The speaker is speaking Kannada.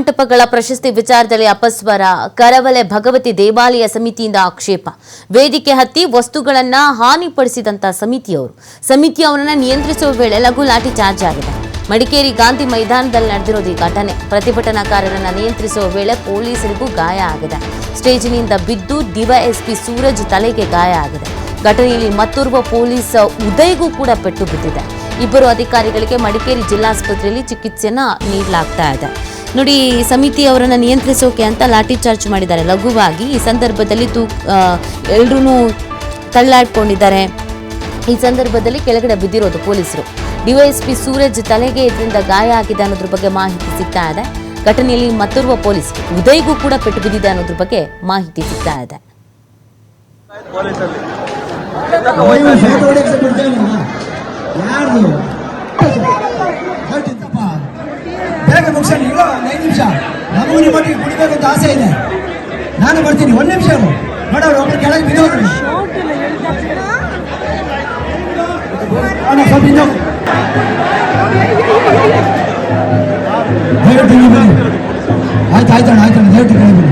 ಮಂಟಪಗಳ ಪ್ರಶಸ್ತಿ ವಿಚಾರದಲ್ಲಿ ಅಪಸ್ವರ, ಕರವಲೆ ಭಗವತಿ ದೇವಾಲಯ ಸಮಿತಿಯಿಂದ ಆಕ್ಷೇಪ. ವೇದಿಕೆ ಹತ್ತಿ ವಸ್ತುಗಳನ್ನ ಹಾನಿಪಡಿಸಿದಂತ ಸಮಿತಿಯವರು. ಸಮಿತಿಯವರನ್ನ ನಿಯಂತ್ರಿಸುವ ವೇಳೆ ಲಘು ಲಾಠಿ ಚಾರ್ಜ್ ಆಗಿದೆ. ಮಡಿಕೇರಿ ಗಾಂಧಿ ಮೈದಾನದಲ್ಲಿ ನಡೆದಿರೋದು ಈ ಘಟನೆ. ಪ್ರತಿಭಟನಾಕಾರರನ್ನ ನಿಯಂತ್ರಿಸುವ ವೇಳೆ ಪೊಲೀಸರಿಗೂ ಗಾಯ ಆಗಿದೆ. ಸ್ಟೇಜಿನಿಂದ ಬಿದ್ದು ಡಿವೈಎಸ್ಪಿ ಸೂರಜ್ ತಲೆಗೆ ಗಾಯ ಆಗಿದೆ. ಘಟನೆಯಲ್ಲಿ ಮತ್ತೋರ್ವ ಪೊಲೀಸ್ ಉದಯ್ಗೂ ಕೂಡ ಪೆಟ್ಟು ಬಿದ್ದಿದೆ. ಇಬ್ಬರು ಅಧಿಕಾರಿಗಳಿಗೆ ಮಡಿಕೇರಿ ಜಿಲ್ಲಾಸ್ಪತ್ರೆಯಲ್ಲಿ ಚಿಕಿತ್ಸೆಯನ್ನ ನೀಡಲಾಗ್ತಾ ಇದೆ. ನೋಡಿ, ಸಮಿತಿ ಅವರನ್ನ ನಿಯಂತ್ರಿಸೋಕೆ ಅಂತ ಲಾಠಿ ಚಾರ್ಜ್ ಮಾಡಿದ್ದಾರೆ. ಲಘುವಾಗಿ ಈ ಸಂದರ್ಭದಲ್ಲಿ ತೂ ಎಲ್ರೂ ತಳ್ಳಾಡ್ಕೊಂಡಿದ್ದಾರೆ. ಈ ಸಂದರ್ಭದಲ್ಲಿ ಕೆಳಗಡೆ ಬಿದ್ದಿರೋದು ಪೊಲೀಸರು. ಡಿವೈಎಸ್ಪಿ ಸೂರಜ್ ತಲೆಗೆ ಇದರಿಂದ ಗಾಯ ಆಗಿದೆ ಅನ್ನೋದ್ರ ಬಗ್ಗೆ ಮಾಹಿತಿ ಸಿಗ್ತಾ ಇದೆ. ಘಟನೆಯಲ್ಲಿ ಮತ್ತೋರ್ವ ಪೊಲೀಸ್ ಉದಯ್ಗೂ ಕೂಡ ಪೆಟ್ಟು ಬಿದ್ದಿದೆ ಅನ್ನೋದ್ರ ಬಗ್ಗೆ ಮಾಹಿತಿ ಸಿಗ್ತಾ ಇದೆ. ಐದು ನಿಮಿಷ ನಮಗೂ ನಿಮ್ಮೊಟ್ಟಿಗೆ ಕುಡಿಬೇಕು ಅಂತ ಆಸೆ ಇದೆ ನಾನು ಬರ್ತೀನಿ ಒಂದು ನಿಮಿಷ ನೋಡೋರು ಒಬ್ರು ಕೆಳಗೆ ಬಿದ್ದೋದ್ರು ಅಣ್ಣ, ಸ್ವಲ್ಪ ಹಿಂದೆ ಹೋಗು. ದಯವಿಟ್ಟು ಹಿಂದೆ ಬನ್ನಿ ಆಯ್ತು ಆಯ್ತಣ್ಣ ಆಯ್ತಣ್ಣ ದಯವಿಟ್ಟು ಕೆಳಗೆ